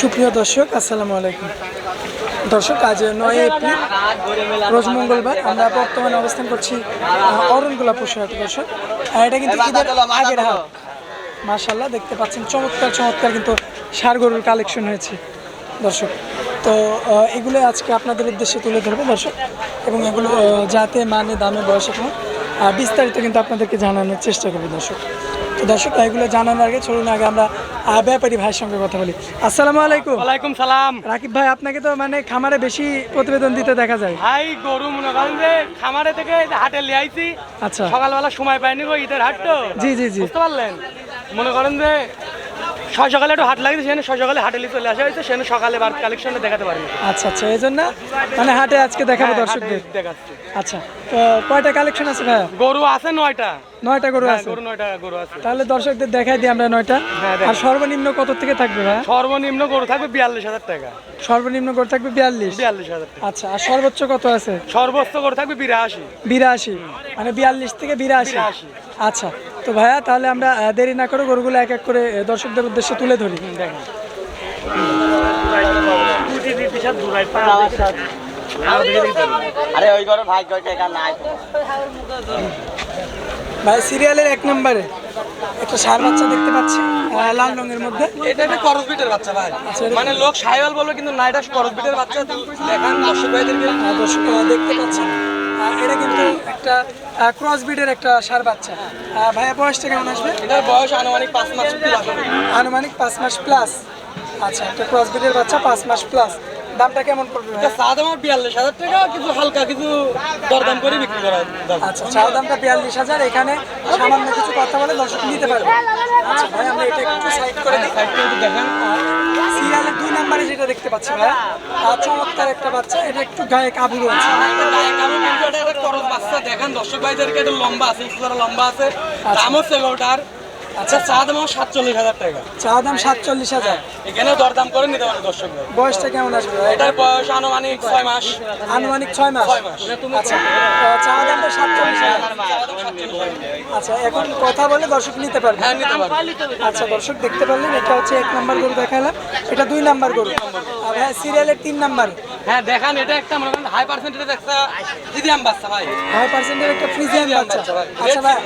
সুপ্রিয় দর্শক আসসালামু আলাইকুম। দর্শক আজ নয় এপ্রিল রোজ মঙ্গলবার। আমরা বর্তমানে অবস্থান করছি অরণগোলা পশুহাট দর্শক আর এটা কিন্তু ঈদের আগের হাট। মার্শাল্লাহ দেখতে পাচ্ছেন চমৎকার চমৎকার কিন্তু সার গরুর কালেকশন হয়েছে। দর্শক তো এগুলো আজকে আপনাদের উদ্দেশ্যে তুলে ধরবো দর্শক। এবং এগুলো যাতে মানে দামে বয়সে বিস্তারিত কিন্তু আপনাদেরকে জানানোর চেষ্টা করব দর্শক। তো দর্শক এগুলো জানানোর আগে চলুন আগে আমরা ব্যাপারী ভাইয়ের সঙ্গে কথা বলি। আসসালামু আলাইকুম। ওয়ালাইকুম সালাম। রাকিব ভাই আপনাকে তো মানে খামারে বেশি প্রতিবেদন দিতে দেখা যায়। ভাই গরু মনে করেন যে খামারে থেকে হাটে লিয়ে আইছি আচ্ছা। সকালবেলা সময় পাইনি গো ঈদের হাট তো। জি জি জি। বুঝতে পারলেন? মনে করেন যে ছয় সকালে একটু হাট সেখানে ছয় সকালে হাটে চলে আসা হয়েছে সেখানে সকালে বার কালেকশনে দেখাতে পারিনি আচ্ছা আচ্ছা এই জন্য মানে হাটে আজকে দেখাবো হ্যাঁ, দর্শকদের। দেখাচ্ছি। আচ্ছা তো কয়টা কালেকশন আছে ভাইয়া? গরু আছে নয়টা। নয়টা গরু হ্যাঁ, আছে। গরু নয়টা গরু আছে। তাহলে দর্শকদের দেখাই দিই আমরা নয়টা। হ্যাঁ, আর সর্বনিম্ন কত থেকে থাকবে ভাইয়া? সর্বনিম্ন গরু থাকবে বিয়াল্লিশ হাজার টাকা। সর্বনিম্ন গরু থাকবে বিয়াল্লিশ? বিয়াল্লিশ হাজার আচ্ছা আর সর্বোচ্চ কত আছে? সর্বোচ্চ গরু থাকবে বিরাশি। বিরাশি। মানে বিয়াল্লিশ থেকে বিরাশি। আচ্ছা তো ভাইয়া তাহলে আমরা দেরি না করে গরুগুলো এক এক করে দর্শকদের উদ্দেশ্যে তুলে ধরি। দেখেন আরে ওই ঘরে ভাই নাই। ভাই সিরিয়ালের এক নম্বরে একটা সার বাচ্চা দেখতে পাচ্ছি লাল রঙের মধ্যে। এটা একটা করস বিটের বাচ্চা ভাই। আচ্ছা, মানে লোক সাইওয়াল বলবে কিন্তু না এটা করস বিটের বাচ্চা। দেখান দর্শক ভাইদেরকে। দর্শক দেখতে পাচ্ছেন। একটা ক্রস বিডের একটা সার বাচ্চা। ভাইয়া বয়সটা কেমন আসবে? এটার বয়স আনুমানিক পাঁচ মাস প্লাস আনুমানিক পাঁচ মাস প্লাস আচ্ছা একটা ক্রস বিডের বাচ্চা পাঁচ মাস প্লাস দামটা কেমন পড়বে ভাইয়া? আমার বিয়াল্লিশ হাজার টাকা কিছু হালকা কিছু দরদাম করে বিক্রি করা। আচ্ছা চাও দামটা বিয়াল্লিশ হাজার এখানে সামান্য কিছু কথা বলে দর্শক নিতে পারবে। আচ্ছা ভাই আমরা এটা একটু সাইড করে দিই। দেখেন। সিরিয়ালের দুই নম্বরে যেটা দেখতে পাচ্ছি ভাইয়া আহ, চমৎকার একটা বাচ্চা এটা একটু গায়ে কাবু রয়েছে। গায়ে কালো কিন্তু এটা করস বাচ্চা। দেখেন দর্শক ভাইদেরকে এটা লম্বা আছে একটু লম্বা আছে। দাম হচ্ছে ওটার। আচ্ছা চা দাম সাতচল্লিশ হাজার টাকা। চা দাম সাতচল্লিশ হাজার। এখানে দরদাম করে নিতে পারে দর্শক বয়সটা কেমন আসবে এটার বয়স আনুমানিক ছয় মাস। আনুমানিক ছয় মাস? ছয় মাস। আচ্ছা চা দামটা সাতচল্লিশ হাজার। আচ্ছা এখন কথা বলে দর্শক নিতে পারবে। হ্যাঁ নিতে পারবে। আচ্ছা দর্শক দেখতে পারলেন এটা হচ্ছে এক নাম্বার গরু দেখালাম। এটা দুই নাম্বার গরু। আর হ্যাঁ সিরিয়ালের তিন নাম্বার। হ্যাঁ দেখান এটা একটা মনে করেন হাই পার্সেন্টেজ একটা ইদিয়াম বাচ্চা ভাই। হাই পার্সেন্টের একটা ফ্রিজিয়ান বাচ্চা আচ্ছা ভাই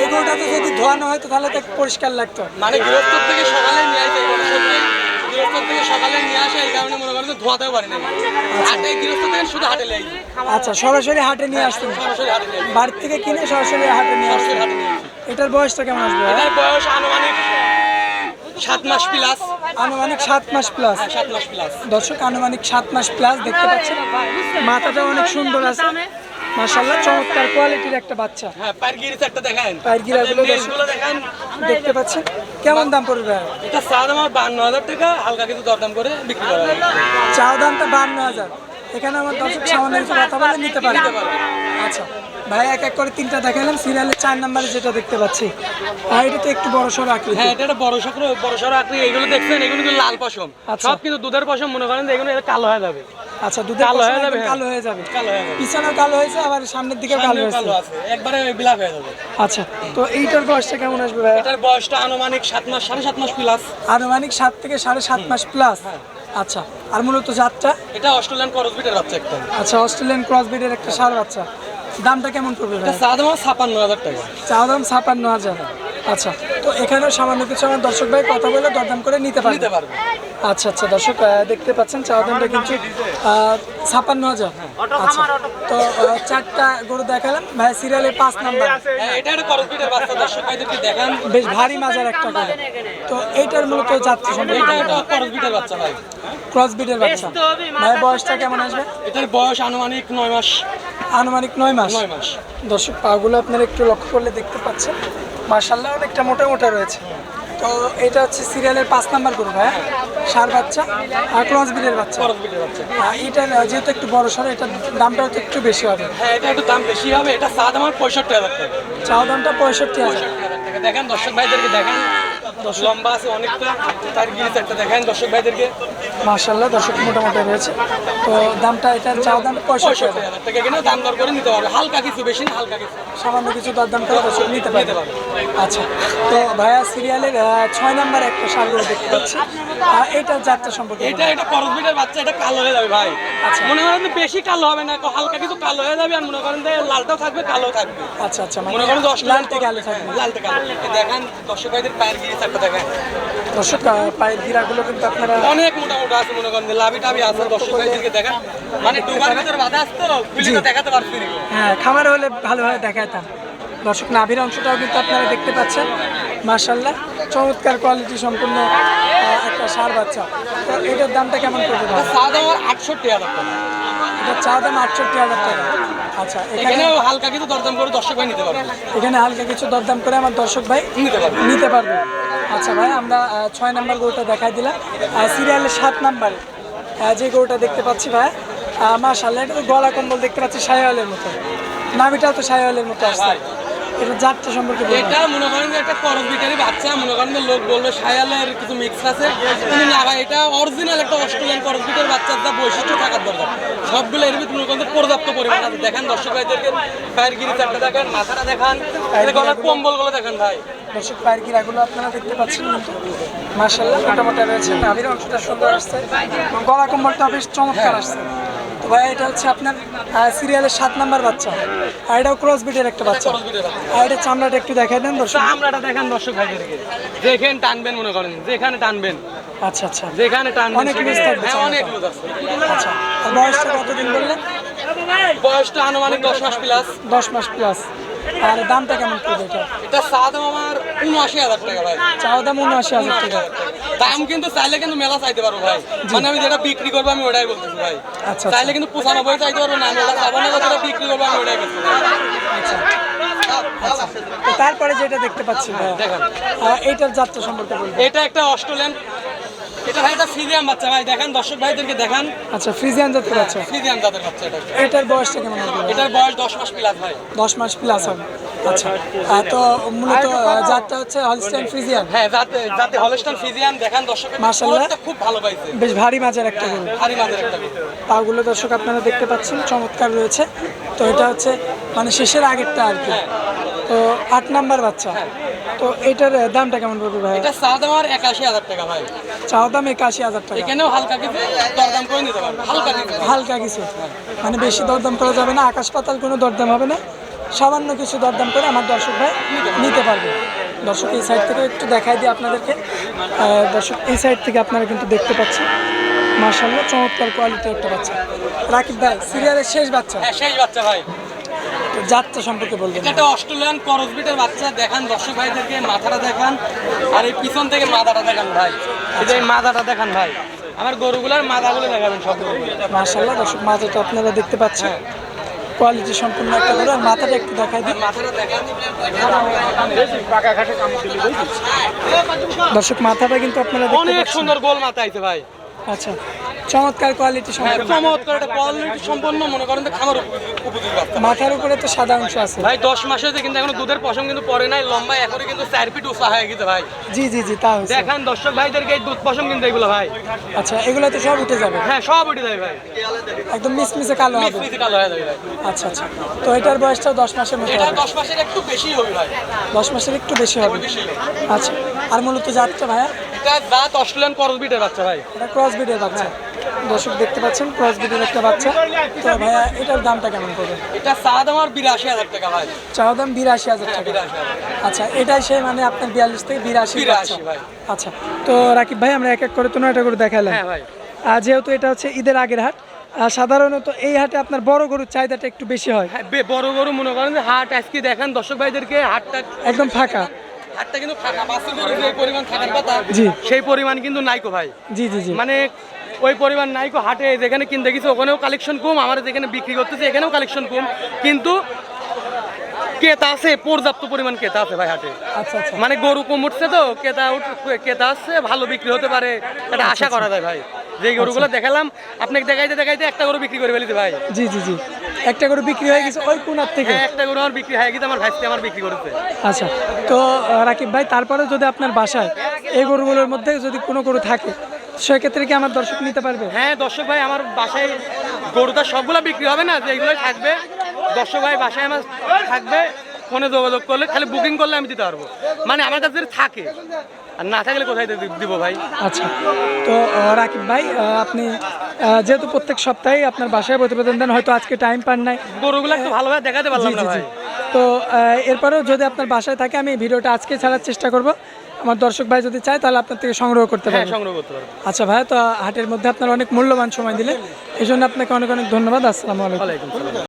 এই গরুটা তো যদি ধোয়ানো হয় তো তাহলে তো পরিষ্কার লাগতো। মানে গৃহস্থর থেকে সকালে নিয়ে আসে গৃহস্থর থেকে সকালে নিয়ে আসে এই কারণে মনে করেন ধোয়াতেও পারি না। হাটে গৃহস্থ থেকে শুধু হাটে লেগে আচ্ছা সরাসরি হাটে নিয়ে আসতেন। সরাসরি হাটে নিয়ে বাড়ি থেকে কিনে সরাসরি হাটে নিয়ে আসতেন। হাটে নিয়ে এটার বয়সটা কেমন আসবে? এটার বয়স আনুমানিক সাত মাস প্লাস আনুমানিক সাত মাস প্লাস সাত মাস প্লাস দর্শক আনুমানিক সাত মাস প্লাস দেখতে পাচ্ছেন। মাথাটা অনেক সুন্দর আছে। মাশাল্লাহ চমৎকার কোয়ালিটির একটা বাচ্চা। হ্যাঁ পায়ের গিরিস একটা দেখান। পায়ের গিরাগুলো দর্শক লেজগুলো দেখান। দেখতে পাচ্ছেন। কেমন দাম পড়বে? এটা আমার বান্ন হাজার টাকা হালকা কিছু দরদাম করে বিক্রি করা চা দামটা বান্ন হাজার। এখানে আমার দর্শক সামান্য কিছু কথা বলে নিতে পারে। আচ্ছা। ভাই এক এক করে তিনটা দেখালাম সিরিয়ালের চার নাম্বারে যেটা দেখতে পাচ্ছি। আর এটা তো একটু বড় সড়ো আকৃতি। হ্যাঁ এটা একটা বড় সড়ো বড় সড়ো আকৃতি। এগুলো দেখছেন এগুলো কিন্তু লাল পশম। আচ্ছা। সব কিন্তু দুধের পশম মনে করেন যে এগুলো কালো হয়ে যাবে। আচ্ছা দুধের কালো হয়ে যাবে, হ্যাঁ। কালো হয়ে যাবে। কালো হয়ে যাবে। পিছনেও কালো হয়েছে আবার সামনের দিকেও কালো হয়েছে। কালো আছে। একবারে বিলাক হয়ে যাবে। আচ্ছা তো এইটার বয়সটা কেমন আসবে ভাই এটার বয়সটা আনুমানিক সাত মাস সাড়ে সাত মাস প্লাস আনুমানিক সাত থেকে সাড়ে সাত মাস প্লাস আচ্ছা আর মূলত জাতটা? এটা অস্ট্রেলিয়ান বাচ্চা একটা আচ্ছা অস্ট্রেলিয়ান ক্রস ব্রিডের একটা সার বাচ্চা। দামটা কেমন পড়বে চাঁদ আমার ছাপান্ন হাজার টাকা। চা দাম ছাপান্ন হাজার। আচ্ছা তো এখানেও সামান্য কিছু আমার দর্শক ভাই কথা বলে দরদাম করে নিতে পারবে? নিতে পারবে। আচ্ছা আচ্ছা দর্শক দেখতে পাচ্ছেন চা দামটা কিন্তু ছাপান্ন হাজার। আচ্ছা তো চারটা গরু দেখালাম। ভাই সিরিয়ালে পাঁচ নাম্বার। হ্যাঁ, দেখান। বেশ ভারী মাজার একটা গরু তো এইটার মূলত যাত্রী করস বিটের ভাই। ক্রস ব্রিডের বাচ্চা। ভাই বয়সটা কেমন আসবে? এটার বয়স আনুমানিক নয় মাস। আনুমানিক নয় মাস। নয় মাস। দর্শক পাগুলো আপনারা একটু লক্ষ্য করলে দেখতে পাচ্ছেন। মার্শাল্লাহ অনেকটা মোটা মোটা রয়েছে। তো এটা হচ্ছে সিরিয়ালের পাঁচ নাম্বার গরু ভাই সার বাচ্চা আর ক্রস ব্রিডের বাচ্চা। এটা যেহেতু একটু বড় সড়ো এটার দামটাও তো একটু বেশি হবে। হ্যাঁ এটা একটু দাম বেশি হবে। এটা চাঁদ আমার পঁয়ষট্টি হাজার টাকা। চাও দামটা পঁয়ষট্টি হাজার টাকা। দেখেন দর্শক ভাইদেরকে দেখেন। লম্বা আছে অনেকটা তার গিরিস একটা দেখেন দর্শক ভাইদেরকে। মার্শাল্লাহ দর্শক মোটামুটি রয়েছে। তো দামটা এটার চাও দাম পঁয়ষট্টি হাজার টাকা। এখানে দাম দর করে নিতে পারবে হালকা কিছু বেশি না হালকা কিছু। সামান্য কিছু দরদাম করে দর্শক নিতে পারবে। আচ্ছা তো ভাইয়া সিরিয়ালের ছয় নাম্বার একটা সারগুলো দেখতে পাচ্ছি। এইটার যাত্রা সম্পর্কে এটা এটা করসবিটের বাচ্চা এটা কালো হয়ে যাবে ভাই। আচ্ছা। মনে করেন বেশি কালো হবে না হালকা কিছু কালো হয়ে যাবে আর মনে করেন লালটাও থাকবে কালো থাকবে। আচ্ছা আচ্ছা মানে মনে করেন দশ লাল থেকে থাকবে। লাল থেকে আলো দেখেন দর্শক ভাইদের পায়ের দেখেন দর্শক পায়ের গিরাগুলো কিন্তু আপনারা অনেক মোটা মোটা আছে মনে করেন লাভি টাবি আছে দর্শক ভাইদেরকে দেখেন। মানে ডুবার ভিতরে বাধা আসতো খুলে দেখাতে পারছি না। হ্যাঁ খামার হলে ভালোভাবে দেখাইতাম। দর্শক নাভির অংশটাও কিন্তু আপনারা দেখতে পাচ্ছেন। মার্শাল্লাহ চমৎকার কোয়ালিটি সম্পূর্ণ একটা সার বাচ্চা। তো এটার দামটা কেমন পড়বে ভাই? সাদ আটষট্টি হাজার টাকা। এটা চা দাম আটষট্টি হাজার টাকা। আচ্ছা এখানে হালকা কিছু দরদাম করে দর্শক ভাই নিতে পারবে। এখানে হালকা কিছু দরদাম করে আমার দর্শক ভাই নিতে পারবে। নিতে পারবে। আচ্ছা ভাই আমরা ছয় নাম্বার গরুটা দেখাই দিলাম। সিরিয়ালের সাত নাম্বারে যে গরুটা দেখতে পাচ্ছি ভাই মাশাল্লাহ এটা তো গলা কম্বল দেখতে পাচ্ছি সায়ালের মতো। নামিটাও তো সায়ালের মতো আসছে। এটা জাতটা সম্পর্কে এটা মনে করেন একটা বাচ্চা মনে করেন লোক সায়ালের কিছু মিক্স আছে। কিন্তু না ভাই এটা অরিজিনাল একটা অস্ট্রেলিয়ান বাচ্চার যা বৈশিষ্ট্য থাকার দরকার। সবগুলো এর ভিতরে মনে করেন পর্যাপ্ত পরিমাণ আছে। দেখেন দর্শক ভাইদেরকে পায়ের গিরি চারটা দেখেন মাথাটা দেখান গলার কম্বলগুলো দেখেন ভাই। দর্শক পায়ের গিরাগুলো আপনারা দেখতে পাচ্ছেন কিন্তু? মার্শাল্লাহ মোটামুটি রয়েছে। নাভির অংশটা সুন্দর আসছে। এবং গলা কম্বলটা বেশ চমৎকার আসছে। তো ভাই এটা হচ্ছে আপনার সিরিয়ালের সাত নাম্বার বাচ্চা। আর এটাও ক্রস বিটের একটা বাচ্চা। আর এটা চামড়াটা একটু দেখাই দেন দর্শক। চামড়াটা দেখেন দর্শক ভাইদেরকে। যেখানে টানবেন মনে করেন যেখানে টানবেন। আচ্ছা আচ্ছা। যেখানে টানবেন অনেক লুজ থাকবে হ্যাঁ অনেক লুজ আছে। আচ্ছা আর বয়সটা কতদিন বললেন? বয়সটা আনুমানিক দশ মাস প্লাস দশ মাস প্লাস আর দামটা কেমন পড়বে এটা এটা সাদাম আমার উনআশি হাজার টাকা ভাই। চাওয়া দাম উনআশি হাজার টাকা। দাম কিন্তু চাইলে কিন্তু মেলা চাইতে পারব ভাই। মানে আমি যেটা বিক্রি করব আমি ওটাই বলতেছি ভাই। আচ্ছা, চাইলে কিন্তু পঁচানব্বই চাইতে পারব না ওটা চাবো না যেটা বিক্রি করব আমি ওটাই বলতেছি তো তারপরে যেটা দেখতে পাচ্ছি ভাইয়া, দেখেন। আহ, এইটার যাত্রা সম্পর্কে এটা একটা অস্ট্রেলিয়ান এটা ভাই এটা ফ্রিজিয়াম বাচ্চা। ভাই দেখেন দর্শক ভাইদেরকে দেখান। আচ্ছা ফ্রিজিয়ান জাতের বাচ্চা। ফ্রিজিয়াম জাতের বাচ্চা এটা। এটার বয়সটা কেমন হবে? এটার বয়স মাস প্লাস ভাই। দশ মাস প্লাস হবে। আচ্ছা তো মূলত জাতটা হচ্ছে হলস্টাইন ফ্রিজিয়ান হ্যাঁ যাতে যাতে হলস্টান ফ্রিজিয়াম দেখান দর্শক মাশাআল্লাহ। খুব ভালো পাইছে। বেশ ভারী মাঝের একটা গরু। ভারী মাঝের একটা গরু। পাগুলো দর্শক আপনারা দেখতে পাচ্ছেন চমৎকার রয়েছে। তো এটা হচ্ছে মানে শেষের আগেরটা আর কি। তো আট নাম্বার বাচ্চা। তো এটার দামটা কেমন পড়বে ভাই? এটা সাদ আমার একাশি হাজার টাকা ভাই। চাওয়া দাম একাশি হাজার টাকা। এখানেও হালকা কিছু দরদাম করে নিতে পারবে হালকা কিছু। হালকা কিছু। মানে বেশি দরদাম করা যাবে না আকাশ পাতাল কোনো দরদাম হবে না। সামান্য কিছু দরদাম করে আমার দর্শক ভাই নিতে পারবে। দর্শক এই সাইড থেকে একটু দেখাই দিই আপনাদেরকে। দর্শক এই সাইড থেকে আপনারা কিন্তু দেখতে পাচ্ছেন। মার্শাল্লাহ চমৎকার কোয়ালিটি একটা বাচ্চা। রাকিব ভাই সিরিয়ালের শেষ বাচ্চা। হ্যাঁ সেই বাচ্চা ভাই। যাত্রা সম্পর্কে বলবেন। এটা একটা অস্ট্রেলিয়ান করসবিটের বাচ্চা দেখান দর্শক ভাইদেরকে মাথাটা দেখান। আর এই পিছন থেকে মাথাটা দেখান ভাই। এই যে এই মাথাটা দেখান ভাই। আমার গরুগুলার মাথাগুলো দেখাবেন সব। মার্শাল্লাহ দর্শক মাথাটা আপনারা দেখতে পাচ্ছেন। কোয়ালিটি সম্পূর্ণ একটা গরু। আর মাথাটা একটু দেখাই দেখান। দর্শক মাথাটা কিন্তু আপনারা অনেক সুন্দর গোল মাথা আইছে ভাই। আচ্ছা। চমৎকার কোয়ালিটি হ্যাঁ চমৎকার একটা কোয়ালিটি সম্পন্ন মনে করেন যে খামার উপযোগী মাথার উপরে তো সাদা অংশ আছে। ভাই দশ মাস হয়েছে কিন্তু এখনও দুধের পশম কিন্তু পরে নাই লম্বা এখনই কিন্তু চার ফিট উঁচা হয়ে গেছে ভাই। জি জি জি তা দেখান দর্শক ভাইদেরকে এই দুধ পশম কিন্তু এগুলো ভাই? আচ্ছা এগুলো তো সব উঠে যাবে। হ্যাঁ সব উঠে যাবে ভাই। একদম মিসমিসে কালো হবে। মিসি কালো হয়ে যাবে ভাই। আচ্ছা আচ্ছা। তো এটার বয়সটাও দশ মাসের মতো এটা দশ মাসের একটু বেশি হবে ভাই। দশ মাসের একটু বেশি হবে। আচ্ছা আর মূলত জাতটা ভাইয়া? এটা জাত অস্ট্রেলিয়ান করসবিটের বাচ্চা ভাই। এটা ক্রস বাচ্চা। দর্শক দেখতে পাচ্ছেন ক্রস ব্রিডের একটা বাচ্চা। তো ভাইয়া এটার দামটা কেমন পড়বে? এটা চাঁদ আমার বিরাশি হাজার টাকা ভাই। চাওয়া দাম বিরাশি হাজার হ্যাঁ টাকা। আচ্ছা এটাই সেই মানে আপনার বিয়াল্লিশ থেকে বিরাশি বিরাশি। ভাই। আচ্ছা তো রাকিব ভাই আমরা এক এক করে তো নয়টা করে দেখালাম। হ্যাঁ ভাই। আর যেহেতু এটা হচ্ছে ঈদের আগের হাট আর সাধারণত এই হাটে আপনার বড় গরুর চাহিদাটা একটু বেশি হয়। হ্যাঁ বড় গরু মনে করেন যে হাট আজকে দেখেন দর্শক ভাইদেরকে হাটটা একদম ফাঁকা। হাটটা কিন্তু ফাঁকা। বাসে করে যে পরিমাণ থাকার কথা জি। সেই পরিমাণ কিন্তু নাইকো ভাই। জি জি জি। মানে ওই পরিমাণ নাইকো হাটে যেখানে কিনতে গেছি ওখানেও কালেকশন কম আমার যেখানে বিক্রি করতেছে এখানেও কালেকশন কম। কিন্তু কেতা আছে পর্যাপ্ত পরিমাণ কেতা আছে ভাই হাটে। আচ্ছা আচ্ছা। মানে গরু কম উঠছে তো কেতা উঠ- কেতা আসছে ভালো বিক্রি হতে পারে এটা আশা করা যায় ভাই। যে গরুগুলো দেখালাম আপনাকে দেখাইতে দেখাইতে একটা গরু বিক্রি করে ফেলিতে ভাই। জি জি জি। একটা গরু বিক্রি হয়ে গেছে ওই কোনার থেকে? হ্যাঁ একটা গরু আমার বিক্রি হয়ে গেছে আমার ভাইসতে আমার বিক্রি করেছে। আচ্ছা তো রাকিব ভাই তারপরে যদি আপনার বাসায় এই গরুগুলোর মধ্যে যদি কোনো গরু থাকে সেক্ষেত্রে কি আমার দর্শক নিতে পারবে? হ্যাঁ দর্শক ভাই আমার বাসায় গরুটা সবগুলো বিক্রি হবে না? যেগুলো থাকবে। দর্শক ভাই বাসায় আমার থাকবে ফোনে যোগাযোগ করলে খালি বুকিং করলে আমি দিতে পারব। মানে আমার কাছে থাকে আর না থাকলে কোথায় দিব ভাই? আচ্ছা তো রাকিব ভাই আপনি যেহেতু প্রত্যেক সপ্তাহে আপনার বাসায় প্রতিবেদন দেন হয়তো আজকে টাইম পান নাই। গরুগুলো একটু ভালোভাবে দেখাতে পারলাম না ভাই। তো এরপরেও যদি আপনার বাসায় থাকে আমি ভিডিওটা আজকে ছাড়ার চেষ্টা করব। আমার দর্শক ভাই যদি চায় তাহলে আপনার থেকে সংগ্রহ করতে পারে সংগ্রহ করতে পারব। আচ্ছা ভাই তো হাটের মধ্যে আপনার অনেক মূল্যবান সময় দিলে এই জন্য আপনাকে অনেক অনেক ধন্যবাদ। আসসালামু আলাইকুম।